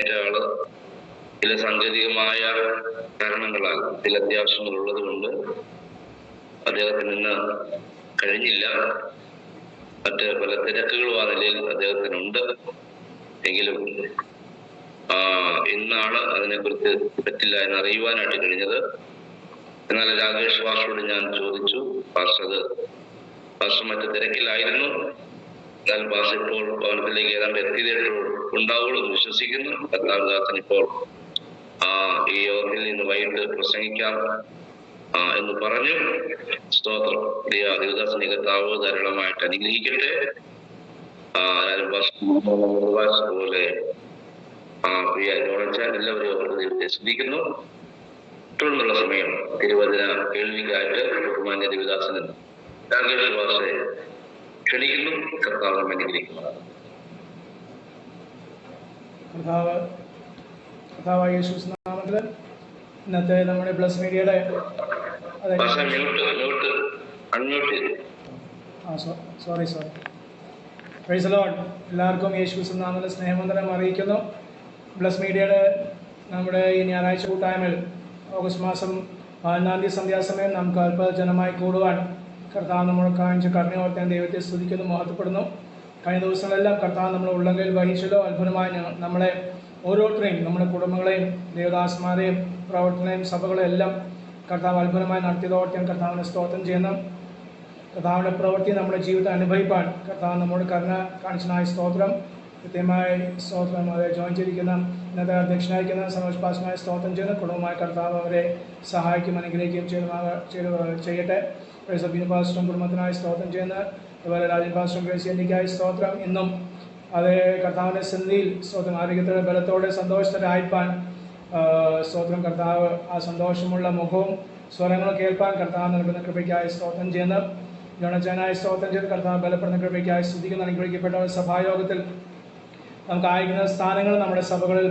എഴുന്നേറ്റ ചില സാങ്കേതികമായ കാരണങ്ങളാൽ ചില അത്യാവശ്യങ്ങൾ ഉള്ളത് കൊണ്ട് അദ്ദേഹത്തിന് ഇന്ന് കഴിഞ്ഞില്ല. മറ്റ് പല തിരക്കുകളും ആ നിലയിൽ അദ്ദേഹത്തിനുണ്ട്. എങ്കിലും ഇന്നാണ് അതിനെക്കുറിച്ച് പറ്റില്ല എന്ന് അറിയുവാനായിട്ട് കഴിഞ്ഞത്. എന്നാൽ രാകേഷ് വാസോട് ഞാൻ ചോദിച്ചു പാസ്റ്റർ അത് പാസ്റ്റർ മറ്റു തിരക്കിലായിരുന്നു. എന്നാൽ പാസ്റ്റർ ഇപ്പോൾ ഭവനത്തിലേക്ക് ഏതാണ്ട് എത്തിയതേ ഉണ്ടാവുള്ളൂ എന്ന് വിശ്വസിക്കുന്നു. കർത്താവദാസൻ ഇപ്പോൾ ആ ഈ യോഗത്തിൽ നിന്ന് വൈകിട്ട് പ്രസംഗിക്കാം എന്ന് പറഞ്ഞു. സ്തോത്രം. പ്രിയ ദേവദാസനെ കർത്താവ് ധാരാളമായിട്ട് അനുഗ്രഹിക്കട്ടെ. പോലെ ആ പ്രിയ ജോണച്ചാൻ എല്ലാവരും അവരുടെ ദൈവത്തെ സ്തുതിക്കുന്നു. തുടർന്നുള്ള സമയം തിരുവചന കേൾവിക്കായിട്ട് ബഹുമാന്യ ദേവദാസൻ ക്ഷണിക്കുന്നു. കർത്താവ് അനുഗ്രഹിക്കുന്നു കർത്താവ് കർത്താവ് യേശു നാമത്തിൽ ഇന്നത്തെ നമ്മുടെ പ്ലസ് മീഡിയയുടെ സോറി സോറി പ്രൈസ് ലോഡ് എല്ലാവർക്കും യേശു നാമത്തിൽ സ്നേഹവന്ദനം അറിയിക്കുന്നു. പ്ലസ് മീഡിയയുടെ നമ്മുടെ ഈ ഞായറാഴ്ച കൂട്ടായ്മയിൽ ഓഗസ്റ്റ് മാസം പതിനാലാം തീയതി സന്ധ്യാസമയം നമുക്ക് അല്പജനമായി കൂടുവാൻ കർത്താവ് നമ്മൾ കാണിച്ച കരുണയോർത്താൻ ദൈവത്തെ സ്തുതിക്കുന്നു മഹത്വപ്പെടുന്നു. കഴിഞ്ഞ ദിവസങ്ങളെല്ലാം കർത്താവ് നമ്മളെ ഉള്ളങ്കയിൽ വഹിച്ചല്ലോ അത്ഭുതമായി നമ്മളെ ഓരോരുത്തരെയും നമ്മുടെ കുടുംബങ്ങളെയും ദേവദാസന്മാരെയും പ്രവർത്തനയും സഭകളെയും എല്ലാം കർത്താവ് അത്ഭുതമായി നടത്തിയതോർത്താൻ കർത്താവിനെ സ്തോത്രം ചെയ്യുന്ന. കർത്താവിന്റെ പ്രവൃത്തി നമ്മുടെ ജീവിതം അനുഭവിപ്പാൻ കർത്താവ് നമ്മുടെ കരുണ കാണിച്ചനായ സ്തോത്രം. കൃത്യമായി സ്തോത്രം അവരെ ജോയിൻ ചെയ്തിരിക്കുന്ന ഇന്നത്തെ അധ്യക്ഷനായിരിക്കുന്ന സന്തോഷ് സ്തോത്രം ചെയ്യുന്ന. കുടുംബമായ കർത്താവ് അവരെ സഹായിക്കും അനുഗ്രഹിക്കുകയും ചെയ്യുന്ന ചെയ്യട്ടെ. പ്രൈസ് ബിനു കുടുംബത്തിനായി സ്തോത്രം ചെയ്യുന്ന. അതുപോലെ രാജൻ ഗ്രേസി എനിക്കായി സ്തോത്രം. ഇന്നും അത് കർത്താവിന്റെ സന്ധിയിൽ സ്തോത്രം. ആരോഗ്യത്തോടെ ബലത്തോടെ സന്തോഷത്തിലായിപ്പാൻ സ്തോത്രം. കർത്താവ് ആ സന്തോഷമുള്ള മുഖവും സ്വരങ്ങളും കേൾപ്പാൻ കർത്താവ് നൽകുന്ന കൃപയ്ക്കായി സ്തോത്രം ചെയ്യുന്ന. ഗണജനായി സ്തോത്രം ചെയ്ത് കർത്താവ് ബലപ്പെടുന്ന കൃപയ്ക്കായി സ്തുതിക്കുന്ന അനുഗ്രഹിക്കപ്പെട്ട സഭായോഗത്തിൽ നമുക്ക് ആയിരിക്കുന്ന സ്ഥാനങ്ങൾ നമ്മുടെ സഭകളിൽ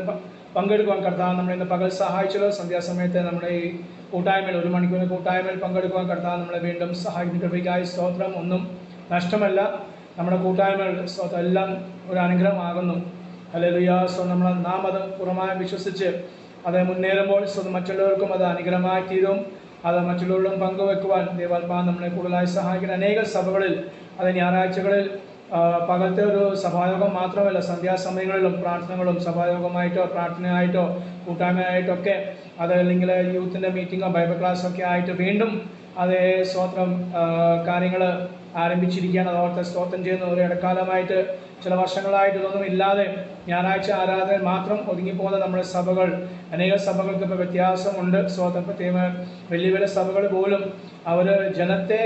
പങ്കെടുക്കുവാൻ കർത്താവ് നമ്മളെ ഇന്ന് പകൽ സഹായിച്ചല്ലോ. സന്ധ്യാസമയത്ത് നമ്മുടെ ഈ കൂട്ടായ്മയിൽ ഒരു മണിക്കൂറിന് കൂട്ടായ്മയിൽ പങ്കെടുക്കുവാൻ കർത്താവ് നമ്മളെ വീണ്ടും സഹായിക്കുന്ന കൃപയ്ക്കായി സ്തോത്രം. ഒന്നും നഷ്ടമല്ല. നമ്മുടെ കൂട്ടായ്മകൾ എല്ലാം ഒരു അനുഗ്രഹമാകുന്നു. അല്ലെങ്കിൽ സോ നമ്മൾ നാം അത് പൂർണമായും വിശ്വസിച്ച് അത് മുന്നേറുമ്പോൾ സോ മറ്റുള്ളവർക്കും അത് അനുഗ്രഹമായി തീരും അത് മറ്റുള്ളവരും പങ്കുവെക്കുവാൻ ദേവാത്മാ നമ്മളെ കൂടുതലായി സഹായിക്കുന്ന. അനേക സഭകളിൽ അത് ഞായറാഴ്ചകളിൽ പകലത്തെ ഒരു സഭായോഗം മാത്രമല്ല സന്ധ്യാസമയങ്ങളിലും പ്രാർത്ഥനകളും സഭായോഗമായിട്ടോ പ്രാർത്ഥനയായിട്ടോ കൂട്ടായ്മയായിട്ടൊക്കെ അത് അല്ലെങ്കിൽ യൂത്തിന്റെ മീറ്റിങ്ങോ ബൈബിൾ ക്ലാസ്സൊക്കെ ആയിട്ട് വീണ്ടും അതേ സ്തോത്രം കാര്യങ്ങൾ ആരംഭിച്ചിരിക്കുകയാണ്. അതോർത്ത് സ്തോത്രം ചെയ്യുന്ന ഒരു ഇടക്കാലമായിട്ട് ചില വർഷങ്ങളായിട്ട് ഇതൊന്നും ഇല്ലാതെ ഞായറാഴ്ച ആരാധന മാത്രം ഒതുങ്ങിപ്പോകുന്ന നമ്മുടെ സഭകൾ. അനേക സഭകൾക്ക് ഇപ്പോൾ വ്യത്യാസമുണ്ട്. സ്തോത്രം പ്രത്യേകം വലിയ വലിയ സഭകൾ പോലും അവർ ജനത്തെ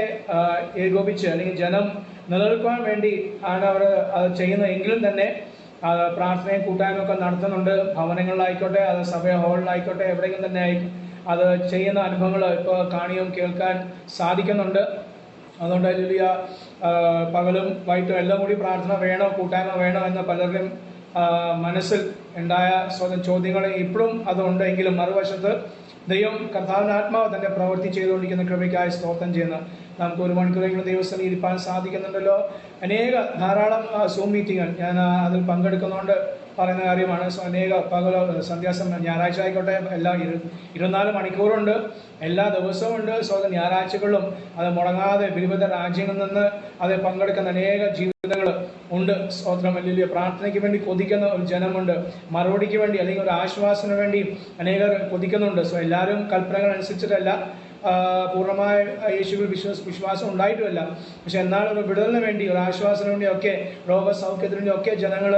ഏകോപിച്ച് അല്ലെങ്കിൽ ജനം നിലനിൽക്കുവാൻ വേണ്ടി ആണ് അവർ അത് ചെയ്യുന്നത്. എങ്കിലും തന്നെ പ്രാർത്ഥനയും കൂട്ടായ്മ ഒക്കെ നടത്തുന്നുണ്ട്. ഭവനങ്ങളിലായിക്കോട്ടെ അത് സഭ ഹാളിലായിക്കോട്ടെ എവിടെയെങ്കിലും തന്നെ അത് ചെയ്യുന്ന അനുഭവങ്ങൾ ഇപ്പോൾ കാണിയും കേൾക്കാൻ സാധിക്കുന്നുണ്ട്. അതുകൊണ്ട് വലിയ പകലും വൈകിട്ടും എല്ലാം കൂടി പ്രാർത്ഥന വേണോ കൂട്ടായ്മ വേണോ എന്ന പലരുടെയും മനസ്സിൽ ഉണ്ടായ സ്വന്തം ചോദ്യങ്ങൾ ഇപ്പോഴും അതുണ്ടെങ്കിലും മറുവശത്ത് ദൈവം കർത്താവിന്റെ ആത്മാവ് തന്നെ പ്രവൃത്തി ചെയ്തുകൊണ്ടിരിക്കുന്ന കൃപയ്ക്കായി സ്തോത്രം ചെയ്യുന്ന. നമുക്ക് ഒരു മണിക്കൂറെങ്കിലും ദിവസം ഇരിപ്പാൻ സാധിക്കുന്നുണ്ടല്ലോ. അനേക ധാരാളം സൂം മീറ്റിങ്ങുകൾ ഞാൻ അതിൽ പങ്കെടുക്കുന്നതുകൊണ്ട് പറയുന്ന കാര്യമാണ്. അനേക പകലോ സന്ധ്യാസമയം ഞായറാഴ്ച ആയിക്കോട്ടെ എല്ലാ ഇരു ഇരുപത്തിനാല് മണിക്കൂറുണ്ട് എല്ലാ ദിവസവും ഉണ്ട്. സോ ഞായറാഴ്ചകളിലും അത് മുടങ്ങാതെ വിവിധ രാജ്യങ്ങളിൽ നിന്ന് അത് പങ്കെടുക്കുന്ന അനേക ജീവിതങ്ങൾ ഉണ്ട്. സ്തോത്രം വലിയ പ്രാർത്ഥനയ്ക്ക് വേണ്ടി കൊതിക്കുന്ന ഒരു ജനമുണ്ട്. മറുപടിക്ക് വേണ്ടി അല്ലെങ്കിൽ ഒരു ആശ്വാസത്തിന് വേണ്ടി അനേകർ കൊതിക്കുന്നുണ്ട്. സോ എല്ലാവരും കൽപ്പനകൾ അനുസരിച്ചിട്ടല്ല. പൂർണമായ യേശുവിൽ വിശ്വാസ വിശ്വാസം ഉണ്ടായിട്ടുമല്ല. പക്ഷെ എന്നാൽ ഒരു വിടുതലിന് വേണ്ടി ഒരു ആശ്വാസത്തിന് വേണ്ടി ഒക്കെ രോഗസൗഖ്യത്തിന് വേണ്ടി ഒക്കെ ജനങ്ങൾ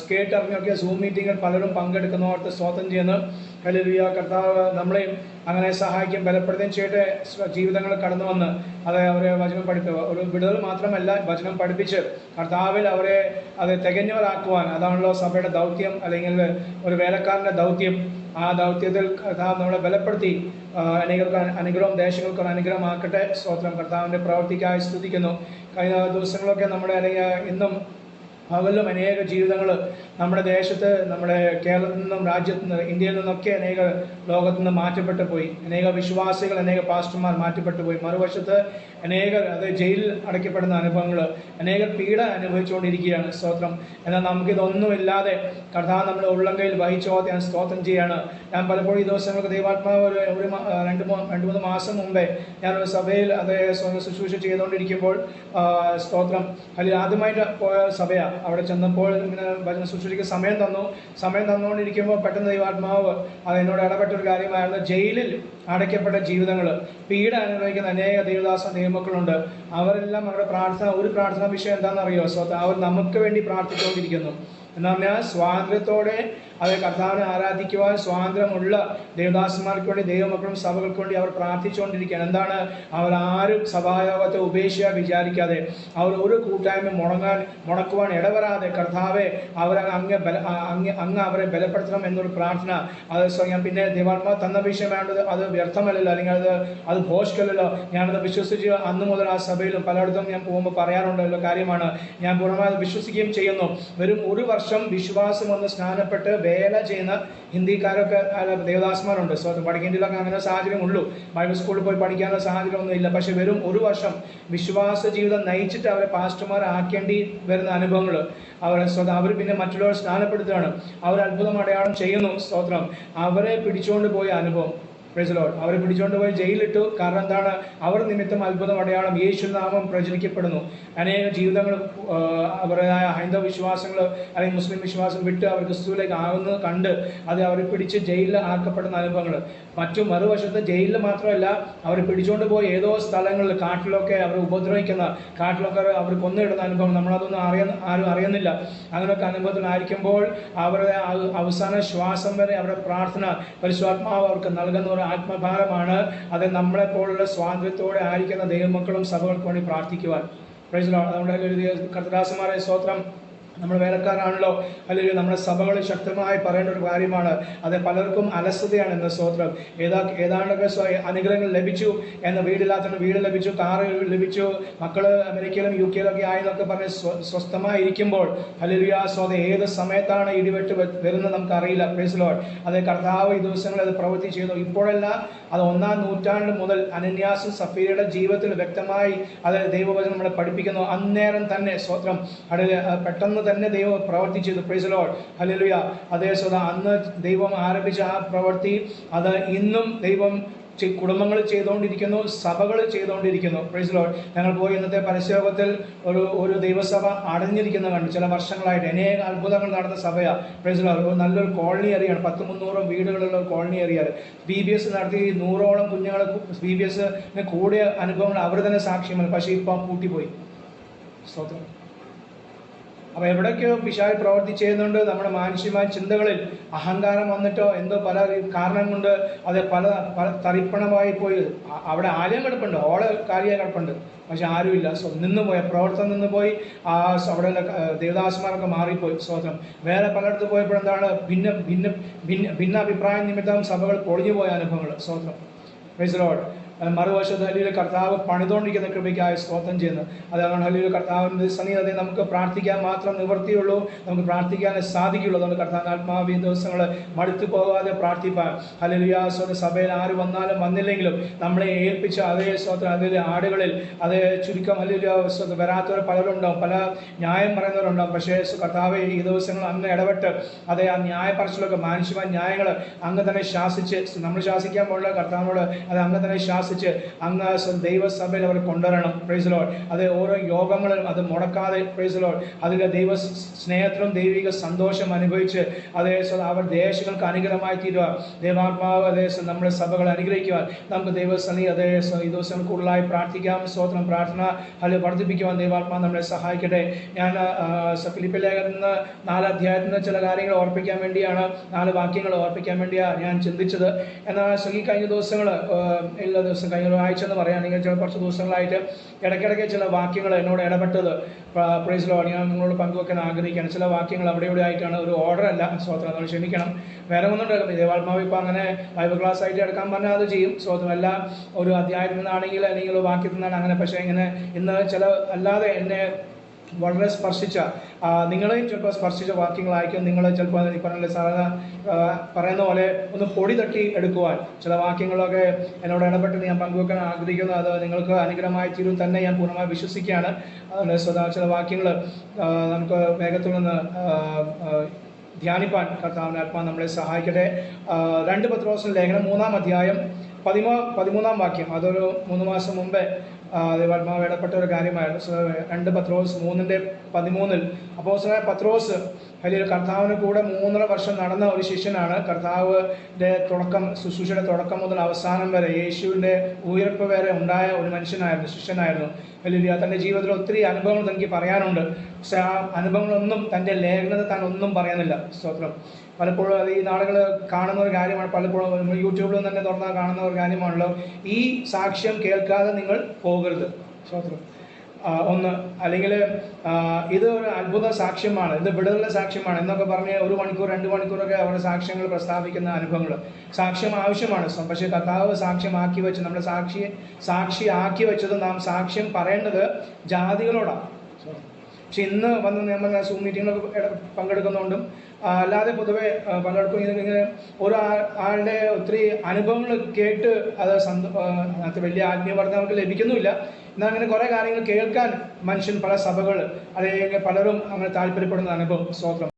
സ്കേറ്റ് ഇറങ്ങിയൊക്കെ സൂം മീറ്റിങ്ങിൽ പലരും പങ്കെടുക്കുന്നവർക്ക് സ്വാതന്ത്ര്യം ചെയ്യുന്നു. കലരിയ കർത്താവ് നമ്മളെയും അങ്ങനെ സഹായിക്കും ബലപ്പെടുത്തുകയും ചെയ്യട്ടെ ജീവിതങ്ങൾ കടന്നു വന്ന് അത് അവരെ വചനം പഠിപ്പിക്കുക. ഒരു വിടുതൽ മാത്രമല്ല വചനം പഠിപ്പിച്ച് കർത്താവിൽ അവരെ അത് തികഞ്ഞവരാക്കുവാൻ. അതാണല്ലോ സഭയുടെ ദൗത്യം അല്ലെങ്കിൽ ഒരു വേലക്കാരന്റെ ദൗത്യം. ആ ദൗത്യത്തിൽ കർത്താവ് നമ്മളെ ബലപ്പെടുത്തി അനേകർക്ക് അനു- അനുഗ്രഹം ദേശങ്ങൾക്ക് അനുഗ്രഹമാക്കട്ടെ. സ്തോത്രം. കർത്താവിന്റെ പ്രവർത്തിക്കായി സ്തുതിക്കുന്നു. കഴിഞ്ഞ ദിവസങ്ങളൊക്കെ നമ്മുടെ അല്ലെങ്കിൽ ഇന്നും പകലും അനേക ജീവിതങ്ങൾ നമ്മുടെ ദേശത്ത് നമ്മുടെ കേരളത്തിൽ നിന്നും രാജ്യത്തു നിന്ന് ഇന്ത്യയിൽ നിന്നൊക്കെ അനേക ലോകത്തു നിന്ന് മാറ്റപ്പെട്ടു പോയി. അനേക വിശ്വാസികൾ അനേക പാസ്റ്റർമാർ മാറ്റപ്പെട്ടു പോയി. മറുവശത്ത് അനേകർ അത് ജയിലിൽ അടയ്ക്കപ്പെടുന്ന അനുഭവങ്ങൾ അനേകർ പീഡ അനുഭവിച്ചുകൊണ്ടിരിക്കുകയാണ് സ്തോത്രം. എന്നാൽ നമുക്കിതൊന്നുമില്ലാതെ കർത്താവ് നമ്മുടെ ഉള്ളംകൈയിൽ വഹിച്ചോ ഞാൻ സ്തോത്രം ചെയ്യാണ്. ഞാൻ പലപ്പോഴും ഈ ദിവസങ്ങൾക്ക് ദൈവാത്മാവ് ഒരു ഒരു രണ്ട് മൂന്ന് രണ്ട് മൂന്ന് മാസം മുമ്പേ ഒരു സഭയിൽ അതേ ശുശ്രൂഷ ചെയ്തുകൊണ്ടിരിക്കുമ്പോൾ സ്തോത്രം. അതിൽ ആദ്യമായിട്ട് പോയ സഭയാണ് അവിടെ ചെന്നപ്പോൾ ഇങ്ങനെ ഭജന ശുശ്രൂഷയ്ക്ക് സമയം തന്നു. സമയം തന്നുകൊണ്ടിരിക്കുമ്പോൾ പെട്ടെന്ന് ദൈവാത്മാവ് അത് എന്നോട് ഇടപെട്ട ഒരു കാര്യമായിരുന്നു ജയിലിൽ അടയ്ക്കപ്പെട്ട ജീവിതങ്ങൾ. പീഡ അനുഭവിക്കുന്ന അനേക ദൈവദാസ നിയമക്കളുണ്ട് അവരെല്ലാം അവരുടെ പ്രാർത്ഥന ഒരു പ്രാർത്ഥനാ വിഷയം എന്താണെന്നറിയോ? സ്വത്ത് അവർ നമുക്ക് വേണ്ടി പ്രാർത്ഥിച്ചുകൊണ്ടിരിക്കുന്നു. എന്ന് പറഞ്ഞാൽ സ്വാതന്ത്ര്യത്തോടെ അവർ കർത്താവിനെ ആരാധിക്കുവാൻ സ്വാതന്ത്ര്യമുള്ള ദേവദാസന്മാർക്ക് വേണ്ടി ദൈവമക്കളും സഭകൾക്ക് വേണ്ടി അവർ പ്രാർത്ഥിച്ചുകൊണ്ടിരിക്കുകയാണ്. എന്താണ്? അവർ ആരും സഭായോഗത്തെ ഉപേക്ഷിക്കാൻ വിചാരിക്കാതെ അവർ ഒരു കൂട്ടായ്മ മുടങ്ങാൻ മുടക്കുവാൻ ഇടവരാതെ കർത്താവെ അവർ അങ്ങ് ബല അങ്ങ് അങ്ങ് അവരെ ബലപ്പെടുത്തണം എന്നൊരു പ്രാർത്ഥന. അത് ഞാൻ പിന്നെ ദൈവാത്മാ തന്ന വിഷയം വേണ്ടത് അത് വ്യർത്ഥമല്ലല്ലോ അല്ലെങ്കിൽ അത് അത് ഭോഷ്കല്ലല്ലോ. ഞാനത് വിശ്വസിച്ച് അന്ന് മുതൽ ആ സഭയിലും പലയിടത്തും ഞാൻ പോകുമ്പോൾ പറയാറുണ്ടല്ലോ കാര്യമാണ്. ഞാൻ പൂർണമായി വിശ്വസിക്കുകയും ചെയ്യുന്നു. വെറും ഒരു വർഷം വിശ്വാസം വന്ന് സ്നാനപ്പെട്ട് വേല ചെയ്യുന്ന ഹിന്ദിക്കാരൊക്കെ ദേവദാസന്മാരുണ്ട്. സോ പഠിക്കേണ്ടതിലൊക്കെ അങ്ങനെ സാഹചര്യം ഉള്ളൂ ബൈബിൾ സ്കൂളിൽ പോയി പഠിക്കാനുള്ള സാഹചര്യം ഒന്നും ഇല്ല. പക്ഷെ വെറും ഒരു വർഷം വിശ്വാസ ജീവിതം നയിച്ചിട്ട് അവരെ പാസ്റ്റർമാരാക്കേണ്ടി വരുന്ന അനുഭവങ്ങൾ അവരെ അവർ പിന്നെ മറ്റുള്ളവർ സ്നാനപ്പെടുത്തുകയാണ്. അവർ അത്ഭുതം അടയാളം ചെയ്യുന്നു. സ്തോത്രം. അവരെ പിടിച്ചുകൊണ്ട് പോയ അനുഭവം. പ്രൈസ് ലോഡ് അവരെ പിടിച്ചുകൊണ്ട് പോയി ജയിലിട്ടു. കാരണം എന്താണ്? അവർ നിമിത്തം അത്ഭുതം അടയാളം. യേശു നാമം പ്രചരിക്കപ്പെടുന്നു. അനേക ജീവിതങ്ങൾ അവരുടേതായ ഹൈന്ദവ വിശ്വാസങ്ങൾ അല്ലെങ്കിൽ മുസ്ലിം വിശ്വാസം വിട്ട് അവർ ക്രിസ്തുവിലേക്ക് ആകുന്നത് കണ്ട് അത് അവരെ പിടിച്ച് ജയിലിൽ ആക്കപ്പെടുന്ന അനുഭവങ്ങൾ മറ്റു മറുവശത്ത് ജയിലിൽ മാത്രമല്ല അവർ പിടിച്ചുകൊണ്ട് പോയി ഏതോ സ്ഥലങ്ങളിൽ കാട്ടിലൊക്കെ അവർ ഉപദ്രവിക്കുന്ന കാട്ടിലൊക്കെ അവർ കൊന്നിടുന്ന അനുഭവം നമ്മളതൊന്നും അറിയ ആരും അറിയുന്നില്ല. അങ്ങനെയൊക്കെ അനുഭവത്തിലായിരിക്കുമ്പോൾ അവരുടെ അവസാന ശ്വാസം വരെ അവരുടെ പ്രാർത്ഥന പരിശുദ്ധാത്മാവ് അവർക്ക് നൽകുന്ന ആത്മഭാരമാണ്. അത് നമ്മളെപ്പോലുള്ള സ്വാതന്ത്ര്യത്തോടെ ആയിരിക്കുന്ന ദൈവമക്കളും സഭകൾക്ക് വേണ്ടി പ്രാർത്ഥിക്കുവാൻ. പ്രൈസ്. അതുകൊണ്ട് കർത്തദാസന്മാരെ സ്തോത്രം. നമ്മൾ വേലക്കാരാണല്ലോ? അല്ലെങ്കിൽ നമ്മുടെ സഭകളിൽ ശക്തമായി പറയേണ്ട ഒരു കാര്യമാണ്. അത് പലർക്കും അലസതയാണ് എന്ന സ്തോത്രം. ഏതാ ഏതാണ്ടൊക്കെ അനുഗ്രഹങ്ങൾ ലഭിച്ചു എന്ന വീടില്ലാത്തവന് വീട് ലഭിച്ചു കാറ് ലഭിച്ചു മക്കൾ അമേരിക്കയിലും യു കെയിലൊക്കെ ആയെന്നൊക്കെ പറഞ്ഞ് സ്വ- സ്വസ്ഥമായി ഇരിക്കുമ്പോൾ ഹലിയ സ്വത ഏത് സമയത്താണ് ഇടിവെട്ട് വരുന്നത് നമുക്ക് അറിയില്ല പ്രൈസ് ലോഡ് അത് കർത്താവ് ഈ ദിവസങ്ങളിൽ അത് പ്രവൃത്തി ചെയ്തു ഇപ്പോഴല്ല അത് ഒന്നാം നൂറ്റാണ്ട് മുതൽ അനന്യാസും സഫീരയുടെ ജീവിതത്തിൽ വ്യക്തമായി അത് ദൈവവചനം നമ്മളെ പഠിപ്പിക്കുന്നു. അന്നേരം തന്നെ സ്വത്രം അതിൽ പെട്ടെന്ന് തന്നെ ദൈവം പ്രവർത്തിച്ചു പ്രൈസ് പ്രൈസലോ ഹലിലുയ അതേ സ്വത അന്ന് ദൈവം ആരംഭിച്ച ആ പ്രവൃത്തി അത് ഇന്നും ദൈവം കുടുംബങ്ങൾ ചെയ്തുകൊണ്ടിരിക്കുന്നു സഭകൾ ചെയ്തുകൊണ്ടിരിക്കുന്നു. പ്രൈസലോ ഞങ്ങൾ പോയി ഇന്നത്തെ പരസ്യയോഗത്തിൽ ഒരു ഒരു ദൈവസഭ അടഞ്ഞിരിക്കുന്ന കണ്ടു. ചില വർഷങ്ങളായിട്ട് അനേക അത്ഭുതങ്ങൾ നടന്ന സഭയാണ് പ്രൈസ് ലോഡ് ഒരു നല്ലൊരു കോളനി ഏരിയയാണ്. പത്ത് മുന്നൂറ് വീടുകളുള്ള കോളനി ഏരിയയാണ്. ബി ബി എസ് നടത്തി നൂറോളം കുഞ്ഞുങ്ങൾ ബി ബി എസ് കൂടിയ അനുഭവങ്ങൾ അവർ തന്നെ സാക്ഷ്യമാണ് പക്ഷേ ഇപ്പം പൂട്ടിപ്പോയി. സ്തോത്രം. അപ്പൊ എവിടൊക്കെയോ പിശാൽ പ്രവർത്തി ചെയ്യുന്നുണ്ട്. നമ്മുടെ മാനുഷികമായ ചിന്തകളിൽ അഹങ്കാരം വന്നിട്ടോ എന്തോ പല കാരണം കൊണ്ട് അത് പല പല തറിപ്പണമായി പോയി. അവിടെ ആലയം കിടപ്പുണ്ട്. ഓളെ കാര്യം കിടപ്പുണ്ട്. പക്ഷെ ആരുമില്ല. സോ നിന്ന് പോയ. പ്രവർത്തനം നിന്ന് പോയി. ആ അവിടെ ദേവദാസന്മാരൊക്കെ മാറിപ്പോയി. സ്വതന്ത്രം. വേറെ പലയിടത്ത് പോയപ്പോഴെന്താണ് ഭിന്ന ഭിന്ന ഭിന്ന ഭിന്ന അഭിപ്രായ നിമിത്തം സഭകൾ പൊളിഞ്ഞു പോയ അനുഭവങ്ങൾ. സ്വതന്ത്രം. പ്രൈസ് മറുവശത്ത് ഹലിയിൽ കർത്താവ് പണിതുകൊണ്ടിരിക്കുന്ന കൃപയ്ക്കായി സ്തോത്രം ചെയ്യുന്നു. അതാണ് ഹലിയിൽ കർത്താവിന്റെ സന്നിധത്തെ നമുക്ക് പ്രാർത്ഥിക്കാൻ മാത്രം നിവർത്തിയുള്ളൂ നമുക്ക് പ്രാർത്ഥിക്കാൻ സാധിക്കുള്ളൂ അതുകൊണ്ട് കർത്താവ് ആത്മാവ് ദിവസങ്ങൾ മടുത്തു പോകാതെ പ്രാർത്ഥിപ്പാൻ. ഹലിയ സ്വന്തം സഭയിൽ ആര് വന്നാലും വന്നില്ലെങ്കിലും നമ്മളെ ഏൽപ്പിച്ച അതേ സ്വന്തം അതിലെ ആടുകളിൽ അതേ ചുരുക്കം ഹലിയ സ്വന്തം വരാത്തവർ പലരുണ്ടാവും. പല ന്യായം പറയുന്നവരുണ്ടാവും. പക്ഷേ കർത്താവ് ഈ ദിവസങ്ങൾ അങ്ങ് ഇടപെട്ട് അതേ ആ ന്യായ പറച്ചിലൊക്കെ മാനുഷ്യമായ ന്യായങ്ങൾ അങ്ങ് തന്നെ ശാസിച്ച് നമ്മൾ ശാസിക്കാൻ പോലുള്ള കർത്താവിനോട് അത് അങ്ങ് തന്നെ ശാസിച്ച് അങ്ങ് ദിവസം ദൈവസഭയിൽ അവർ കൊണ്ടുവരണം. പ്രൈസ് ലോഡ് അത് ഓരോ യോഗങ്ങളും അത് മുടക്കാതെ പ്രൈസ് ലോഡ് അതിന്റെ ദൈവ സ്നേഹത്തിലും ദൈവിക സന്തോഷം അനുഭവിച്ച് അതേ അവർ ദേശങ്ങൾക്ക് അനുഗ്രഹമായി തീരുക ദൈവാത്മാവ് അതേ നമ്മുടെ സഭകൾ അനുഗ്രഹിക്കുവാൻ നമുക്ക് ദൈവസനി അതേ ഈ ദിവസം കൂടുതലായി പ്രാർത്ഥിക്കാം. സ്തോത്രം പ്രാർത്ഥന അല്ലെ വർദ്ധിപ്പിക്കുവാൻ ദൈവാത്മാവ് നമ്മളെ സഹായിക്കട്ടെ. ഞാൻ ആ, സ- ഫിലിപ്പ് നിന്ന് നാല് അധ്യായത്തിൽ നിന്ന് ചില കാര്യങ്ങൾ ഓർപ്പിക്കാൻ വേണ്ടിയാണ് നാല് വാക്യങ്ങൾ ഓർപ്പിക്കാൻ വേണ്ടിയാണ് ഞാൻ ചിന്തിച്ചത്. എന്നാൽ ഈ കഴിഞ്ഞ ദിവസങ്ങൾ എല്ലാ ദിവസം കഴിഞ്ഞ ഒരാഴ്ച എന്ന് പറയുകയാണെങ്കിൽ ചില കുറച്ച് ദിവസങ്ങളായിട്ട് ഇടയ്ക്കിടയ്ക്ക് ചില വാക്യങ്ങൾ എന്നോട് ഇടപെട്ടത് പ്രൈസിലോ ഞാൻ നിങ്ങളോട് പങ്കുവെക്കാൻ ആഗ്രഹിക്കുകയാണ്. ചില വാക്യങ്ങൾ അവിടെ ഇവിടെ ആയിട്ടാണ് ഒരു ഓർഡർ അല്ല നമ്മൾ ക്ഷമിക്കണം. വേറെ ഒന്നുണ്ടല്ലോ ദേവാത്മാവ് ഇപ്പോൾ അങ്ങനെ ബൈബിൾ ക്ലാസ് ആയിട്ട് എടുക്കാൻ പറഞ്ഞാൽ അത് ചെയ്യും. അല്ല ഒരു അധ്യായത്തിൽ നിന്നാണെങ്കിൽ അല്ലെങ്കിൽ വാക്യത്തിൽ നിന്നാണ് അങ്ങനെ പക്ഷേ ഇങ്ങനെ ഇന്ന് ചില അല്ലാതെ എന്നെ വളരെ സ്പർശിച്ച നിങ്ങളെയും ചിലപ്പോൾ സ്പർശിച്ച വാക്യങ്ങളായിരിക്കും നിങ്ങൾ ചിലപ്പോൾ ഈ പറഞ്ഞ സാധാരണ പറയുന്ന പോലെ ഒന്ന് പൊടി തട്ടി എടുക്കുവാൻ. ചില വാക്യങ്ങളൊക്കെ എന്നോട് ഇടപെട്ട് ഞാൻ പങ്കുവെക്കാൻ ആഗ്രഹിക്കുന്നു. അത് നിങ്ങൾക്ക് അനുഗ്രഹമായി തീരും തന്നെ ഞാൻ പൂർണമായി വിശ്വസിക്കുകയാണ്. അതുകൊണ്ട് സ്വതാ ചില വാക്യങ്ങൾ നമുക്ക് വേഗത്തിൽ നിന്ന് ധ്യാനിപ്പാൻ കർത്താവിന്റെ ആത്മാ നമ്മളെ സഹായിക്കട്ടെ. രണ്ട് ദിവസം ലേഖനം മൂന്നാം അധ്യായം പതിമൂ പതിമൂന്നാം വാക്യം. അതൊരു മൂന്ന് മാസം മുമ്പേ ദൈവാത്മാവ് ഇടപെട്ട ഒരു കാര്യമായിരുന്നു. രണ്ട് പത്രോസ് മൂന്നിന്റെ പതിമൂന്നിൽ. അപ്പോസ്തലനായ പത്രോസ് വലിയ കർത്താവിന് കൂടെ മൂന്നര വർഷം നടന്ന ഒരു ശിഷ്യനാണ്. കർത്താവിന്റെ തുടക്കം ശുശ്രൂഷയുടെ തുടക്കം മുതൽ അവസാനം വരെ യേശുവിന്റെ ഉയർപ്പ് വരെ ഉണ്ടായ ഒരു മനുഷ്യനായിരുന്നു ശിഷ്യനായിരുന്നു. വലിയ തന്റെ ജീവിതത്തിൽ ഒത്തിരി അനുഭവങ്ങൾ തനിക്ക് പറയാനുണ്ട്. പക്ഷെ ആ അനുഭവങ്ങളൊന്നും തന്റെ ലേഖനത താൻ ഒന്നും പറയുന്നില്ല സ്തോത്രം. പലപ്പോഴും അത് ഈ നാളുകൾ കാണുന്ന ഒരു കാര്യമാണ്. പലപ്പോഴും നമ്മൾ യൂട്യൂബിൽ തന്നെ തുറന്നാൽ കാണുന്ന ഒരു കാര്യമാണല്ലോ. ഈ സാക്ഷ്യം കേൾക്കാതെ നിങ്ങൾ പോകരുത്. സ്തോത്രം. ഒന്ന് അല്ലെങ്കിൽ ഇത് ഒരു അത്ഭുത സാക്ഷ്യമാണ് ഇത് വിടുതലുള്ള സാക്ഷ്യമാണ് എന്നൊക്കെ പറഞ്ഞ് ഒരു മണിക്കൂർ രണ്ട് മണിക്കൂറൊക്കെ അവരുടെ സാക്ഷ്യങ്ങൾ പ്രസ്താവിക്കുന്ന അനുഭവങ്ങൾ. സാക്ഷ്യം ആവശ്യമാണ്. പക്ഷേ കർത്താവ് സാക്ഷ്യമാക്കി വെച്ച് നമ്മുടെ സാക്ഷി ആക്കി വെച്ചത് നാം സാക്ഷ്യം പറയേണ്ടത് ജാതികളോടാണ്. പക്ഷെ ഇന്ന് വന്ന് നമ്മൾ സൂം മീറ്റിങ്ങിലൊക്കെ പങ്കെടുക്കുന്നതുകൊണ്ടും അല്ലാതെ പൊതുവേ പങ്കെടുക്കുന്ന ഇങ്ങനെ ഒരു ആളുടെ ഒത്തിരി അനുഭവങ്ങൾ കേട്ട് അത് സന്ത അതിനകത്ത് വലിയ ആത്മീയവർദ്ധന നമുക്ക് ലഭിക്കുന്നുമില്ല. എന്നാൽ അങ്ങനെ കുറേ കാര്യങ്ങൾ കേൾക്കാൻ മനുഷ്യൻ പല സഭകൾ അല്ലെങ്കിൽ പലരും അങ്ങനെ താല്പര്യപ്പെടുന്ന അനുഭവം സ്തോത്രം.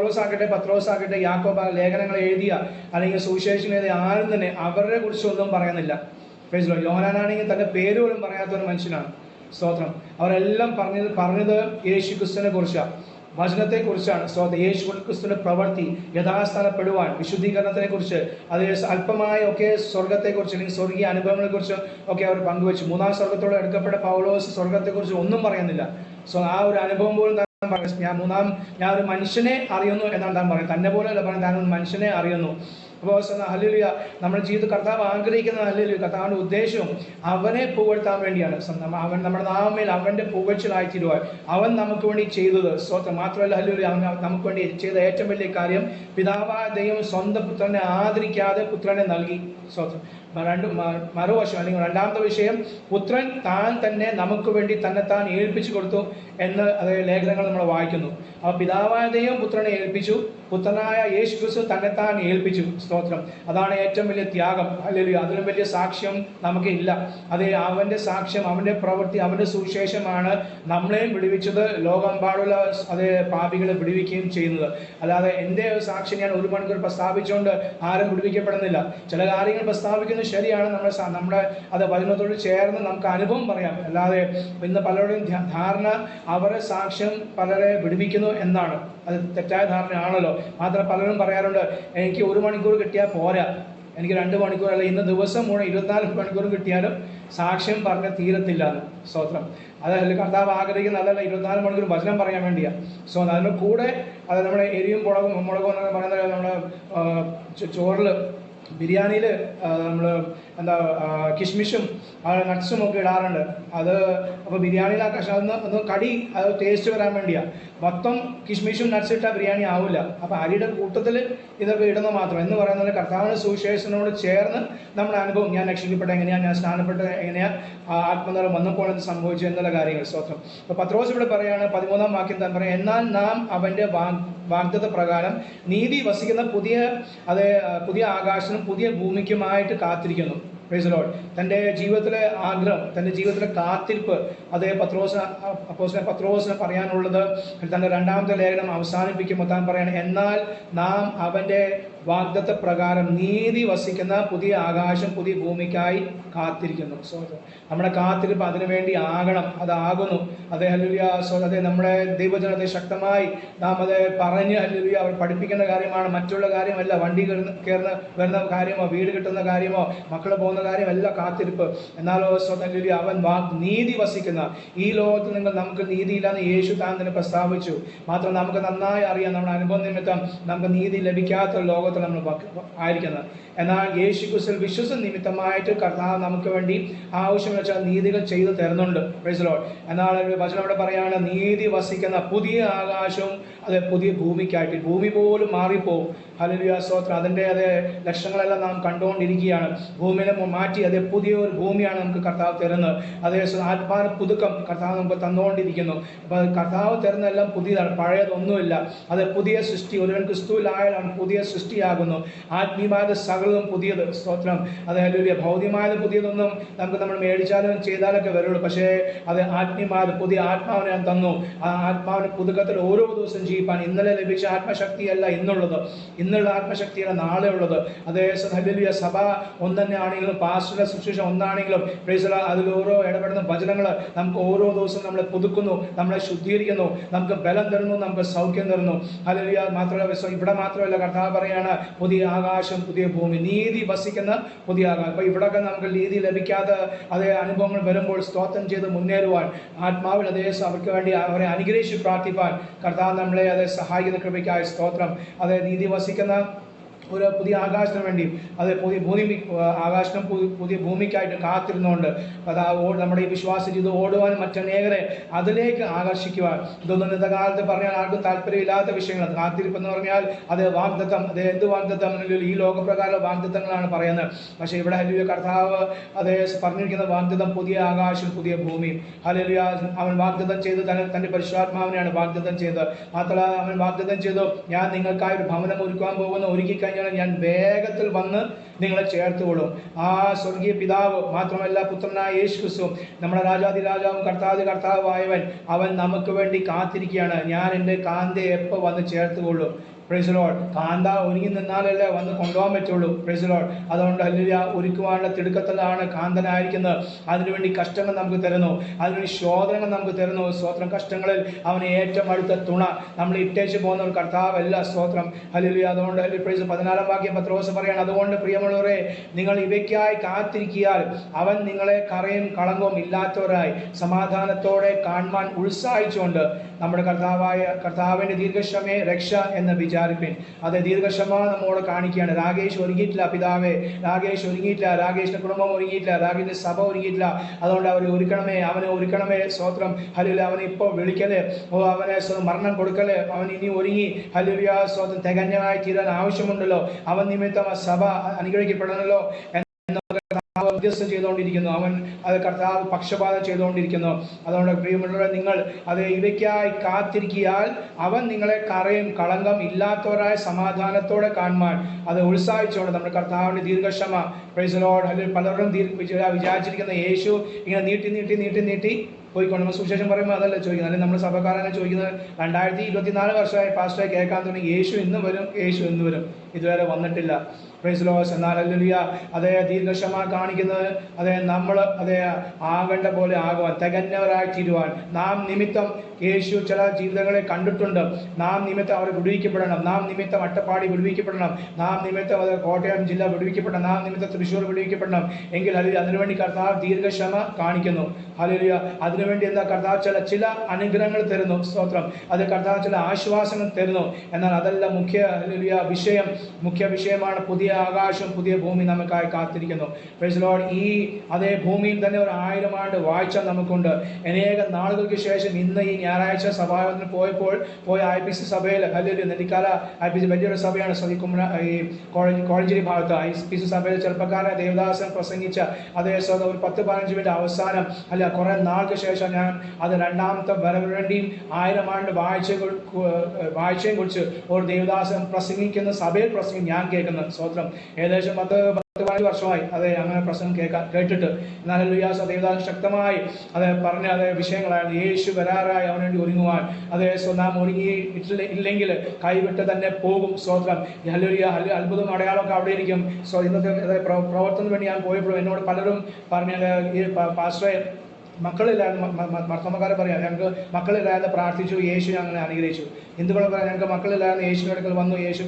പൗലോസ് ആകട്ടെ പത്രോസ് ആകട്ടെ യാക്കോബ ലേഖനങ്ങൾ എഴുതിയ അല്ലെങ്കിൽ സുവിശേഷം എഴുതിയ ആരും തന്നെ അവരെ കുറിച്ചൊന്നും പറയുന്നില്ല. യോഹനാനാണെങ്കിൽ പേര് പോലും പറയാത്ത ഒരു മനുഷ്യനാണ്. സ്തോത്രം. അവരെല്ലാം പറഞ്ഞത് പറഞ്ഞത് യേശു ക്രിസ്തുവിനെ കുറിച്ചാണ് വചനത്തെ കുറിച്ചാണ് സ്തോത്രം. യേശു ക്രിസ്തുവിന്റെ പ്രവൃത്തി യഥാസ്ഥാനപ്പെടുവാൻ വിശുദ്ധീകരണത്തിനെ കുറിച്ച് അത് അല്പമായ ഒക്കെ സ്വർഗത്തെ കുറിച്ച് അല്ലെങ്കിൽ സ്വർഗീയ അനുഭവങ്ങളെ കുറിച്ച് ഒക്കെ അവർ പങ്കുവച്ചു. മൂന്നാം സ്വർഗത്തോടെ എടുക്കപ്പെട്ട പൗലോസ് സ്വർഗത്തെ കുറിച്ച് ഒന്നും പറയുന്നില്ല. സോ ആ ഒരു അനുഭവം പോലും ഞാൻ മൂന്നാം ഞാൻ ഒരു മനുഷ്യനെ അറിയുന്നു എന്നാണ് താൻ പറയുന്നത്. തന്നെ പോലെ അല്ല പറയുന്നത്. താൻ ഒരു മനുഷ്യനെ അറിയുന്നു. അപ്പോൾ ഹല്ലേലൂയ. നമ്മുടെ ജീവിതത്തിൽ കർത്താവ് ആഗ്രഹിക്കുന്ന ഹല്ലേലൂയ. കർത്താവിന്റെ ഉദ്ദേശവും അവനെ പുകഴ്ത്താൻ വേണ്ടിയാണ്. അവൻ നമ്മുടെ നാമയിൽ അവന്റെ പുകഴ്ചലായി തീരുവാൻ അവൻ നമുക്ക് വേണ്ടി ചെയ്തത് സ്വന്തം മാത്രമല്ല ഹല്ലുലിയ. അവൻ നമുക്ക് വേണ്ടി ചെയ്ത ഏറ്റവും വലിയ കാര്യം പിതാവായ ദൈവം സ്വന്തം പുത്രനെ ആദരിക്കാതെ പുത്രനെ നൽകി സ്വന്തം രണ്ട് മറുവശം അല്ലെങ്കിൽ രണ്ടാമത്തെ വിഷയം പുത്രൻ താൻ തന്നെ നമുക്ക് വേണ്ടി തന്നെ താൻ ഏൽപ്പിച്ചു കൊടുത്തു എന്ന് അത് ലേഖനങ്ങൾ നമ്മൾ വായിക്കുന്നു. അപ്പോൾ പിതാവായ ദൈവം പുത്രനെ ഏൽപ്പിച്ചു പുത്രനായ യേശു ക്രിസ്തു തന്നെ താൻ ഏൽപ്പിച്ചു. സ്തോത്രം. അതാണ് ഏറ്റവും വലിയ ത്യാഗം. അല്ലെങ്കിൽ അതിലും വലിയ സാക്ഷ്യം നമുക്ക് ഇല്ല. അത് അവന്റെ സാക്ഷ്യം അവന്റെ പ്രവൃത്തി അവന്റെ സുവിശേഷമാണ് നമ്മളെയും വിടുവിച്ചത് ലോകമെമ്പാടുള്ള അത് പാപികളെ വിടുവിക്കുകയും ചെയ്യുന്നത്. അല്ലാതെ എന്റെ സാക്ഷ്യം ഞാൻ ഒരു മണിക്കൂർ പ്രസ്താവിച്ചുകൊണ്ട് ആരും വിടുവിക്കപ്പെടുന്നില്ല. ചില കാര്യങ്ങൾ പ്രസ്താവിക്കുന്നത് ശരിയാണ്. നമ്മുടെ നമ്മുടെ അത് വചനത്തോട് ചേർന്ന് നമുക്ക് അനുഭവം പറയാം. അല്ലാതെ ഇന്ന് പലരുടെയും ധാരണ അവരെ സാക്ഷ്യം പലരെ വിടുവിക്കുന്നു എന്നാണ്. അത് തെറ്റായ ധാരണയാണല്ലോ. മാത്രം പലരും പറയാറുണ്ട് എനിക്ക് ഒരു മണിക്കൂർ കിട്ടിയാൽ പോരാ. എനിക്ക് രണ്ട് മണിക്കൂർ അല്ല ഇന്ന് ദിവസം മുഴുവൻ ഇരുപത്തിനാല് മണിക്കൂർ കിട്ടിയാലും സാക്ഷ്യം പറഞ്ഞ തീരത്തില്ല. എന്ന് സ്തോത്രം അതല്ല കർത്താവ് ആഗ്രഹിക്കുന്ന അതല്ല ഇരുപത്തിനാല് മണിക്കൂർ വചനം പറയാൻ വേണ്ടിയാ. സോ അതിന്റെ കൂടെ അത് നമ്മുടെ എരിയും മുളകും മുളകും എന്നൊക്കെ പറയുന്നത് നമ്മുടെ ചോറിൽ ബിരിയാണിയിൽ നമ്മൾ എന്താ കിഷ്മിഷും നട്ട്സും ഒക്കെ ഇടാറുണ്ട്. അത് അപ്പോൾ ബിരിയാണിയിൽ ആ ഒന്ന് ഒന്ന് കടി അത് ടേസ്റ്റ് വരാൻ വേണ്ടിയാണ് മൊത്തം കിഷ്മിഷും നട്ട്സ് ഇട്ടാൽ ബിരിയാണി ആവില്ല അപ്പോൾ അരിയുടെ കൂട്ടത്തിൽ ഇതൊക്കെ ഇടുന്നത് മാത്രം. എന്ന് പറയുന്നത് കർത്താവിന് സുവിശേഷനോട് ചേർന്ന് നമ്മുടെ അനുഭവം ഞാൻ രക്ഷിക്കപ്പെട്ട എങ്ങനെയാണ് ഞാൻ സ്നാനപ്പെട്ട എങ്ങനെയാണ് ആത്മനിറം വന്നപ്പോൾ എന്ത് സംഭവിച്ചു എന്നുള്ള കാര്യങ്ങൾ. സ്വത്രം അപ്പോൾ പത്രോസ് ഇവിടെ പറയുകയാണ് പതിമൂന്നാം വാക്യം താൻ പറയാം എന്നാൽ നാം അവന്റെ വാഗ് വാഗ്ദത്ത പ്രകാരം നീതി വസിക്കുന്ന പുതിയ അത് പുതിയ ആകാശനും പുതിയ ഭൂമിക്കുമായിട്ട് കാത്തിരിക്കുന്നു. പ്രൈസ് ലോഡ് തന്റെ ജീവിതത്തിലെ ആഗ്രഹം തന്റെ ജീവിതത്തിലെ കാത്തിരിപ്പ് അതേ പത്രോസിന് അപ്പോസിനെ പത്രോസിനെ പറയാനുള്ളത് തന്റെ രണ്ടാമത്തെ ലേഖനം അവസാനിപ്പിക്കുമ്പോൾ താൻ പറയാണ് എന്നാൽ നാം അവന്റെ വാഗ്ദത്ത പ്രകാരം നീതി വസിക്കുന്ന പുതിയ ആകാശം പുതിയ ഭൂമിക്കായി കാത്തിരിക്കുന്നു. സോ നമ്മുടെ കാത്തിരിപ്പ് അതിനു വേണ്ടി ആകണം. അതാകുന്നു. അത് ഹല്ലുലിയ സോ അതെ നമ്മുടെ ദൈവജനത്തെ ശക്തമായി നാം അത് പറഞ്ഞ് ഹല്ലുലിയ അവർ പഠിപ്പിക്കുന്ന കാര്യമാണ്. മറ്റുള്ള കാര്യമല്ല വണ്ടി കയറുന്ന കയറുന്ന വരുന്ന കാര്യമോ വീട് കിട്ടുന്ന കാര്യമോ മക്കൾ പോകുന്ന കാര്യമല്ല കാത്തിരിപ്പ്. എന്നാലോ സോ ഹല്ലുലിയ അവൻ നീതി വസിക്കുന്ന ഈ ലോകത്ത് നിങ്ങൾ നമുക്ക് നീതിയില്ലാന്ന് യേശു താൻ തന്നെ പ്രസ്താവിച്ചു. മാത്രം നമുക്ക് നന്നായി അറിയാം. നമ്മുടെ അനുഭവ നിമിത്തം നമുക്ക് നീതി ലഭിക്കാത്ത ഒരു ലോകത്തിൽ നമ്മൾ ആയിരിക്കുന്നത്. എന്നാൽ യേശു കുസിൽ വിശ്വസ നിമിത്തമായിട്ട് കർത്താവ് നമുക്ക് വേണ്ടി ആവശ്യം വെച്ചാൽ നീതികൾ ചെയ്തു തരുന്നുണ്ട്. പ്രൈസ് ലോഡ് എന്നാൽ വചനം അവിടെ പറയാണ് നീതി വസിക്കുന്ന പുതിയ ആകാശവും അത് പുതിയ ഭൂമിക്കായിട്ട് ഭൂമി പോലും മാറിപ്പോവും. ഹല്ലേലൂയ സ്തോത്രം. അതിന്റെ അതേ ലക്ഷങ്ങളെല്ലാം നാം കണ്ടുകൊണ്ടിരിക്കുകയാണ്. ഭൂമിനെ മാറ്റി അതേ പുതിയൊരു ഭൂമിയാണ് നമുക്ക് കർത്താവ് തരുന്നത്. അതേ ആത്മാന പുതുക്കം കർത്താവ് നമുക്ക് തന്നുകൊണ്ടിരിക്കുന്നു. അപ്പോൾ കർത്താവ് തരുന്നതെല്ലാം പുതിയതാണ്. പഴയതൊന്നുമില്ല. അത് പുതിയ സൃഷ്ടി ഒരുവൻ ക്രിസ്തുവിലായാലാണ് പുതിയ സൃഷ്ടിയാകുന്നു. ആത്മീയമായത് സകലതും പുതിയത്. സ്തോത്രം. അത് ഹല്ലേലൂയ. ഭൗതികമായത് പുതിയതൊന്നും നമുക്ക് നമ്മൾ മേടിച്ചാലും ചെയ്താലൊക്കെ വരുള്ളൂ. പക്ഷേ അത് ആത്മീയമായത് പുതിയ ആത്മാവിനെ ഞാൻ തന്നു. ആ ആത്മാവിന് പുതുക്കത്തിൽ ഓരോ ദിവസം ജീവിപ്പാൻ ഇന്നലെ ലഭിച്ച ആത്മശക്തിയല്ല ഇന്നുള്ളത്. ഇന്നുള്ള ആത്മശക്തിയാണ് നാളെ ഉള്ളത് അതേ ഹല്ലേലൂയ സഭ ഒന്ന് തന്നെ ആണെങ്കിലും പാസ്റ്ററുടെ ശുശ്രൂഷ ഒന്നാണെങ്കിലും പ്രൈസല അതിൽ ഓരോ ഇടപെടുന്ന വചനങ്ങൾ നമുക്ക് ഓരോ ദിവസവും നമ്മളെ പുതുക്കുന്നു നമ്മളെ ശുദ്ധീകരിക്കുന്നു നമുക്ക് ബലം തരുന്നു നമുക്ക് സൗഖ്യം തരുന്നു. ഹല്ലേലൂയ മാത്രമല്ല ഇവിടെ മാത്രമല്ല കർത്താവ് പറയാണ് പുതിയ ആകാശം പുതിയ ഭൂമി. നീതി വസിക്കുന്ന പുതിയ ആകാശം. അപ്പൊ ഇവിടൊക്കെ നമുക്ക് നീതി ലഭിക്കാതെ അതേ അനുഭവങ്ങൾ വരുമ്പോൾ സ്തോത്രം ചെയ്ത് മുന്നേറുവാൻ ആത്മാവിൽ അതേ അവർക്ക് വേണ്ടി അവരെ അനുഗ്രഹിച്ച് പ്രാർത്ഥിപ്പാൻ കർത്താവ് നമ്മളെ അതേ സഹായിക്കുന്ന കൃപയ്ക്കായ സ്തോത്രം. അതേ നീതി വസിക്കുന്ന 呢？ഒരു പുതിയ ആകാശത്തിന് വേണ്ടി അത് പുതിയ ഭൂമി ആകാശം പുതിയ ഭൂമിക്കായിട്ട് കാത്തിരുന്നുകൊണ്ട് അത് നമ്മുടെ ഈ വിശ്വാസ ജീവിതം ഓടുവാൻ മറ്റനേകരെ അതിലേക്ക് ആകർഷിക്കുവാൻ. ഇതൊന്നും ഇന്നത്തെ കാലത്ത് പറഞ്ഞാൽ ആർക്കും താല്പര്യമില്ലാത്ത വിഷയങ്ങൾ. കാത്തിരിപ്പ് എന്ന് പറഞ്ഞാൽ അത് വാഗ്ദത്തം അത് എന്ത് വാഗ്ദത്തം ഈ ലോകപ്രകാരം വാഗ്ദത്തങ്ങളാണ് പറയുന്നത്. പക്ഷേ ഇവിടെ ഹലിയ കർത്താവ് അത് പറഞ്ഞിരിക്കുന്ന വാഗ്ദത്തം പുതിയ ആകാശം പുതിയ ഭൂമി. ഹലിയ അവൻ വാഗ്ദത്തം ചെയ്ത് തന്നെ തന്റെ പരിശുദ്ധാത്മാവിനെയാണ് വാഗ്ദത്തം ചെയ്തത്. മാത്രമല്ല അവൻ വാഗ്ദത്തം ചെയ്തു ഞാൻ നിങ്ങൾക്കായി ഒരു ഭവനം ഒരുക്കുവാൻ പോകുന്ന. ഒരുക്കി ഞാൻ വേഗത്തിൽ വന്ന് നിങ്ങളെ ചേർത്തുകൊള്ളും. ആ സ്വർഗീയ പിതാവ് മാത്രമല്ല പുത്രനായ യേശു നമ്മുടെ രാജാതി രാജാവും കർത്താതി കർത്താവായവൻ അവൻ നമുക്ക് വേണ്ടി കാത്തിരിക്കുകയാണ്. ഞാൻ എന്റെ കാന്തയെ എപ്പോൾ വന്ന് ചേർത്തുകൊള്ളും? പ്രൈസലോൾ കാന്ത ഒരുങ്ങി നിന്നാലല്ലേ വന്ന് കൊണ്ടുപോകാൻ പറ്റുള്ളൂ. പ്രൈസലോൾ അതുകൊണ്ട് അല്ലിയ ഒരുക്കുവാനുള്ള തിടുക്കത്തിലാണ് കാന്തനായിരിക്കുന്നത്. അതിനുവേണ്ടി കഷ്ടങ്ങൾ നമുക്ക് തരുന്നു. അതിനുവേണ്ടി ശോധനകൾ നമുക്ക് തരുന്നു. സ്വോത്രം കഷ്ടങ്ങളിൽ അവന് ഏറ്റവും അടുത്ത തുണ. നമ്മൾ ഇട്ടേച്ച് പോകുന്ന ഒരു കർത്താവല്ല സ്തോത്രം. ഹല്ലേലൂയ അതുകൊണ്ട് ഹല്ലേലൂയ പ്രൈസ് പതിനാലാം വാക്യം പത്രോസ് പറയാണ്. അതുകൊണ്ട് പ്രിയമുള്ളവരെ നിങ്ങൾ ഇവയ്ക്കായി കാത്തിരിക്കിയാൽ അവൻ നിങ്ങളെ കറയും കളങ്കവും ഇല്ലാത്തവരായി സമാധാനത്തോടെ കാണുവാൻ ഉത്സാഹിച്ചുകൊണ്ട് നമ്മുടെ കർത്താവായ കർത്താവിന്റെ ദീർഘക്ഷമേ രക്ഷ എന്ന് വിചാരിപ്പിൻ. അത് ദീർഘക്ഷമ നമ്മോട് കാണിക്കുകയാണ് രാകേഷ് ഒരുങ്ങിയിട്ടില്ല പിതാവേ. രാകേഷ് ഒരുങ്ങിയിട്ടില്ല രാകേഷിന്റെ കുടുംബം ഒരുങ്ങിയിട്ടില്ല രാകേഷിന്റെ സഭ ഒരുങ്ങിയിട്ടില്ല. അതുകൊണ്ട് അവരെ ഒരുക്കണമേ അവനെ ഒരുക്കണമേ സ്തോത്രം. ഹലുല അവനെ ഇപ്പോൾ വിളിക്കൽ. ഓ അവനെ മരണം കൊടുക്കൽ. അവൻ ഇനി ഒരുങ്ങി. ഹലിയ സ്വത്രം തികഞ്ഞമായി തീരാൻ ആവശ്യമുണ്ടല്ലോ. അവൻ നിമിത്തം ആ സഭ അനുഗ്രഹിക്കപ്പെടണമല്ലോ മധ്യസ്ഥം ചെയ്തുകൊണ്ടിരിക്കുന്നു. അവൻ അത് കർത്താവ് പക്ഷപാതം ചെയ്തുകൊണ്ടിരിക്കുന്നു. അതുകൊണ്ട് പ്രിയമുള്ളവരെ നിങ്ങൾ അത് ഇവയ്ക്കായി കാത്തിരിക്കിയാൽ അവൻ നിങ്ങളെ കറയും. കളങ്കം ഇല്ലാത്തവരായ സമാധാനത്തോടെ കാണുവാൻ അത് ഉത്സാഹിച്ചുകൊണ്ട് നമ്മുടെ കർത്താവിന്റെ ദീർഘക്ഷമ. പ്രൈസലോട് അല്ലെങ്കിൽ പലരും വിചാരിച്ചിരിക്കുന്ന യേശു ഇങ്ങനെ നീട്ടി നീട്ടി നീട്ടി നീട്ടി പോയിക്കൊണ്ട് നമ്മൾ സുവിശേഷം പറയുമ്പോൾ അതല്ല ചോദിക്കുന്നത്. അല്ലെങ്കിൽ നമ്മൾ സഭക്കാരനെ ചോദിക്കുന്നത്. രണ്ടായിരത്തി ഇരുപത്തിനാല് വർഷമായി പാസ്റ്റായി കേൾക്കാൻ തുടങ്ങി. യേശു ഇന്ന് വരും യേശു ഇന്ന് വരും. ഇതുവരെ വന്നിട്ടില്ല. Price loss. എന്നാൽ അല്ലുലിയ അതേ ദീർഘക്ഷമ കാണിക്കുന്നത് അതേ നമ്മൾ അതേ ആകേണ്ട പോലെ ആകുവാൻ തികഞ്ഞവരായി തീരുവാൻ. നാം നിമിത്തം യേശു ചില ജീവിതങ്ങളെ കണ്ടിട്ടുണ്ട്. നാം നിമിത്തം അവർ വിടുവിക്കപ്പെടണം. നാം നിമിത്തം അട്ടപ്പാടി വിടുവിക്കപ്പെടണം. നാം നിമിത്തം അത് കോട്ടയം ജില്ല വിടുവിക്കപ്പെടണം. നാം നിമിത്തം തൃശ്ശൂർ വിടുവിക്കപ്പെടണം. എങ്കിൽ അതിൽ അതിനുവേണ്ടി കർത്താവ് ദീർഘക്ഷമ കാണിക്കുന്നു. ഹലിയ അതിനുവേണ്ടി എന്താ? കർത്താവ് ചില ചില അനുഗ്രഹങ്ങൾ തരുന്നു. സ്തോത്രം. അത് കർത്താവ് ചില ആശ്വാസങ്ങൾ തരുന്നു. എന്നാൽ അതല്ല മുഖ്യ വിഷയം. മുഖ്യ വിഷയമാണ് പുതിയ ആകാശം പുതിയ ഭൂമി നമുക്കായി കാത്തിരിക്കുന്നു. The ഈ അതേ ഭൂമിയിൽ തന്നെ ഒരു ആയിരം ആണ്ട് വാഴ്ച നമുക്കുണ്ട്. അനേക നാളുകൾക്ക് ശേഷം ഇന്ന് ഈ ഞായറാഴ്ച സഭായോഗത്തിന് പോയപ്പോൾ പോയ ഐ പി സി സഭയിൽ അല്ലെങ്കിൽ നെല്ലിക്കാല ഐ പി സി വലിയൊരു സഭയാണ് കുമ്മന ഈ കോളേജ് കോളേജിരി ഭാഗത്ത്. ഐ പി സി സഭയിൽ ചെറുപ്പക്കാരൻ ദേവദാസൻ പ്രസംഗിച്ച അതേ സ്വന്തം ഒരു പത്ത് പതിനഞ്ച് മിനിറ്റ് അവസാനം അല്ല കുറെ നാൾക്ക് ശേഷം ഞാൻ അത് രണ്ടാമത്തെ വരവിന് ആയിരം ആണ്ട് വായിച്ച വായിച്ചയും കുറിച്ച് ഒരു ദേവദാസൻ പ്രസംഗിക്കുന്ന സഭയിൽ പ്രസംഗം ഞാൻ കേൾക്കുന്നത് സ്വത്രം ഏകദേശം പത്ത് പത്ത് പതിനഞ്ച് വർഷമായി അതെ അങ്ങനെ പ്രസംഗം കേൾക്കാൻ കേട്ടിട്ട്. എന്നാലും ലുയാസ് ദേവദാസൻ ശക്തമായി അത് പറഞ്ഞ അതേ വിഷയങ്ങളായിരുന്നു. യേശു വരാറായി അവന് വേണ്ടി ഒരുങ്ങുവാൻ. അതേ നാം ഒരുങ്ങി ഇല്ലെങ്കിൽ കൈവിട്ട് തന്നെ പോകും സ്വത്രം ഹല്ലേലൂയ അത്ഭുതം അടയാളമൊക്കെ അവിടെ ഇരിക്കും. സോ ഇന്നത്തെ പ്രവർത്തനത്തിന് വേണ്ടി ഞാൻ പോയപ്പോഴും എന്നോട് പലരും പറഞ്ഞ ഈ പാസ്റ്ററെ മക്കളില്ലായിരുന്നു മർത്തമ്മക്കാരെ പറയാം ഞങ്ങൾക്ക് മക്കളില്ലാതെ പ്രാർത്ഥിച്ചു യേശു അങ്ങനെ അനുഗ്രഹിച്ചു. ഹിന്ദുക്കളെ പറയാം ഞങ്ങൾക്ക് മക്കളില്ലായിരുന്നു യേശുവിനടുക്കൽ വന്നു യേശു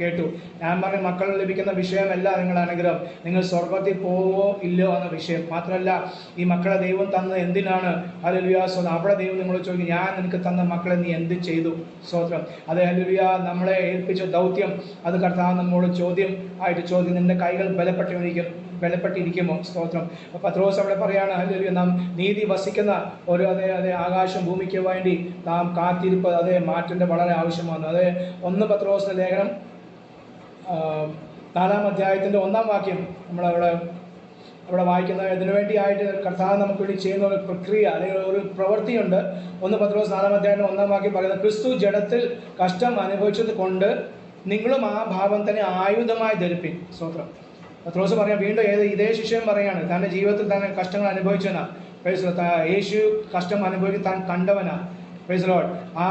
കേട്ടു. ഞാൻ പറഞ്ഞ മക്കൾ ലഭിക്കുന്ന വിഷയമല്ല നിങ്ങളുടെ അനുഗ്രഹം. നിങ്ങൾ സ്വർഗത്തിൽ പോവോ ഇല്ലയോ എന്ന വിഷയം. മാത്രമല്ല ഈ മക്കളെ ദൈവം തന്നത് എന്തിനാണ്? ഹലുലിയ സ്വന്തം അവിടെ ദൈവം നിങ്ങൾ ചോദിക്കും ഞാൻ നിനക്ക് തന്ന മക്കളെ നീ എന്ത് ചെയ്തു? സ്വോത്രം അത് ഹലുലിയ നമ്മളെ ഏൽപ്പിച്ച ദൗത്യം അത് കർത്താവ് നമ്മോട് ചോദ്യം ആയിട്ട് ചോദ്യം നിന്റെ കൈകൾ ബലപ്പെട്ടിരിക്കും ബലപ്പെട്ടിരിക്കുമോ? സ്തോത്രം. പത്രോസ് അവിടെ പറയാണ് ഹലുലിയ നാം നീതി വസിക്കുന്ന ഒരു അതേ അതേ ആകാശം ഭൂമിക്ക് വേണ്ടി നാം കാത്തിരിപ്പ് അതേ മാറ്റേണ്ട വളരെ ആവശ്യമാണ്. അതേ ഒന്ന് പത്രോസിന്റെ ലേഖനം നാലാം അധ്യായത്തിന്റെ ഒന്നാം വാക്യം നമ്മളവിടെ അവിടെ വായിക്കുന്ന ഇതിനു വേണ്ടിയായിട്ട് കർത്താവ് നമുക്ക് വേണ്ടി ചെയ്യുന്ന ഒരു പ്രക്രിയ അല്ലെങ്കിൽ ഒരു പ്രവൃത്തിയുണ്ട്. ഒന്ന് പത്ത് ദിവസം നാലാം അധ്യായം ഒന്നാം വാക്യം പറയുന്നത് ക്രിസ്തു ജഡത്തിൽ കഷ്ടം അനുഭവിച്ചത് കൊണ്ട് നിങ്ങളും ആ ഭാവം തന്നെ ആയുധമായി ധരിപ്പിൻ. സ്തോത്രം. പത്രോസ് പറയാം വീണ്ടും ഏത് ഇതേ ശിഷ്യം പറയാണ് തന്റെ ജീവിതത്തിൽ തന്നെ കഷ്ടങ്ങൾ അനുഭവിച്ചവനാ. യേശു കഷ്ടം അനുഭവിക്കാൻ താൻ കണ്ടവനാ. പ്രൈസ് ലോഡ് ആ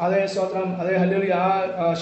അതേ സ്തോത്രം അതേ ഹല്ലൂരി ആ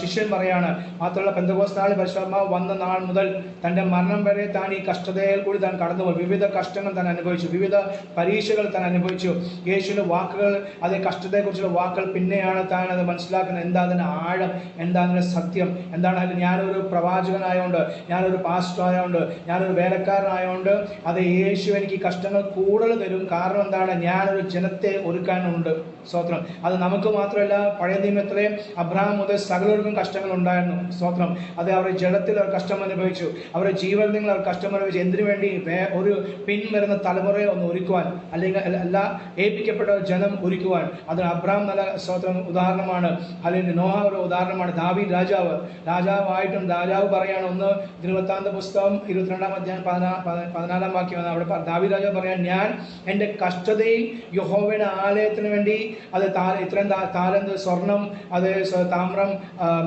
ശിഷ്യൻ പറയാണ് മാത്രമല്ല പെന്തകോസ് നാൾ പരിശുദ്ധാത്മാവ് വന്ന നാൾ മുതൽ തന്റെ മരണം വരെ താൻ ഈ കഷ്ടതയിൽ കൂടി താൻ കടന്നുപോയി. വിവിധ കഷ്ടങ്ങൾ താൻ അനുഭവിച്ചു വിവിധ പരീക്ഷകൾ താൻ അനുഭവിച്ചു. യേശുവിന്റെ വാക്കുകൾ അതേ കഷ്ടതയെക്കുറിച്ചുള്ള വാക്കുകൾ പിന്നെയാണ് താൻ അത് മനസ്സിലാക്കുന്നത്. എന്താ അതിന്റെ ആഴം എന്താ അതിന്റെ സത്യം. എന്താണ് അതിൽ? ഞാനൊരു പ്രവാചകനായതുകൊണ്ട് ഞാനൊരു പാസ്റ്റർ ആയതുകൊണ്ട് ഞാനൊരു വേലക്കാരനായതുകൊണ്ട് അത് യേശു എനിക്ക് കഷ്ടങ്ങൾ കൂടുതൽ തരും. കാരണം എന്താണ്? ഞാനൊരു ജനത്തെ ഒരുക്കാനുണ്ട്. സ്തോത്രം. അത് നമുക്ക് മാത്രമല്ല പഴയ നിയമത്തിലെ അബ്രഹാം മുതൽ സകലർക്കും കഷ്ടങ്ങൾ ഉണ്ടായിരുന്നു സ്തോത്രം. അത് അവരുടെ ജഡത്തിൽ അവർ കഷ്ടം അനുഭവിച്ചു. അവരുടെ ജീവനിൽ അവർ കഷ്ടം അനുഭവിച്ചു. എന്തിനു വേണ്ടി? ഒരു പിൻവരുന്ന തലമുറയെ ഒന്ന് ഒരുക്കുവാൻ അല്ലെങ്കിൽ അല്ല- ഏൽപ്പിക്കപ്പെട്ട ജനം ഒരുക്കുവാൻ. അതിന് അബ്രഹാം നല്ല സ്തോത്രം ഉദാഹരണമാണ്. അല്ലെങ്കിൽ നോഹ ഒരു ഉദാഹരണമാണ്. ദാവി രാജാവ്. രാജാവായിട്ടും രാജാവ് പറയാണ് ഒന്ന് ഇരുപത്താന്ത പുസ്തകം ഇരുപത്തിരണ്ടാം അധ്യായം പതിനാ പതി- പതിനാലാം വാക്യമാണ് അവിടെ ദാവി രാജാവ് പറയാൻ ഞാൻ എന്റെ കഷ്ടതയിൽ യഹോവയുടെ ആലയത്തിന് വേണ്ടി അത് താര ഇത്രയും താരന്ത് സ്വർണം അത് താമ്രം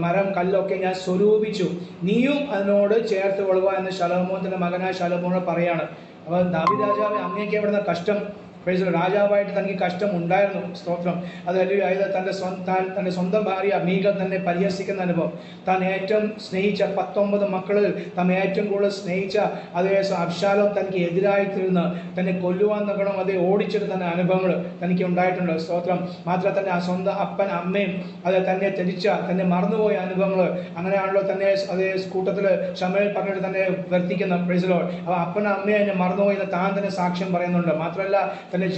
മരം കല്ലൊക്കെ ഞാൻ സ്വരൂപിച്ചു. നീയും അതിനോട് ചേർത്ത് കൊള്ളുക എന്ന് ശലോമോന്റെ മകനായ ശലോമോനോട് പറയാണ്. അപ്പോൾ ദാവി രാജാവ് അങ്ങേക്ക് എവിടുന്ന കഷ്ടം? പ്രൈസ്. രാജാവായിട്ട് തനിക്ക് കഷ്ടം ഉണ്ടായിരുന്നു സ്തോത്രം. അത് അതായത് തന്റെ താൻ തന്റെ സ്വന്തം ഭാര്യ മീക തന്നെ പരിഹസിക്കുന്ന അനുഭവം. താൻ ഏറ്റവും സ്നേഹിച്ച പത്തൊമ്പത് മക്കളിൽ താൻ ഏറ്റവും കൂടുതൽ സ്നേഹിച്ച അതേ അബ്ഷാലോ തനിക്ക് എതിരായി തീർന്ന് തന്നെ കൊല്ലുവാൻ നോക്കണം അതേ ഓടിച്ചെടുത്ത അനുഭവങ്ങൾ തനിക്ക് ഉണ്ടായിട്ടുണ്ട്. സ്തോത്രം. മാത്രം തന്നെ ആ സ്വന്തം അപ്പൻ അമ്മയും അത് തന്നെ ത്യജിച്ച തന്നെ മറന്നുപോയ അനുഭവങ്ങൾ അങ്ങനെയാണല്ലോ തന്നെ അതേ കൂട്ടത്തിൽ ക്ഷമയിൽ പറഞ്ഞിട്ട് തന്നെ വർത്തിക്കുന്ന. പ്രൈസിലോ അപ്പോൾ അപ്പനും തന്നെ മറന്നുപോയി താൻ തന്നെ സാക്ഷ്യം പറയുന്നുണ്ട്. മാത്രമല്ല തന്റെ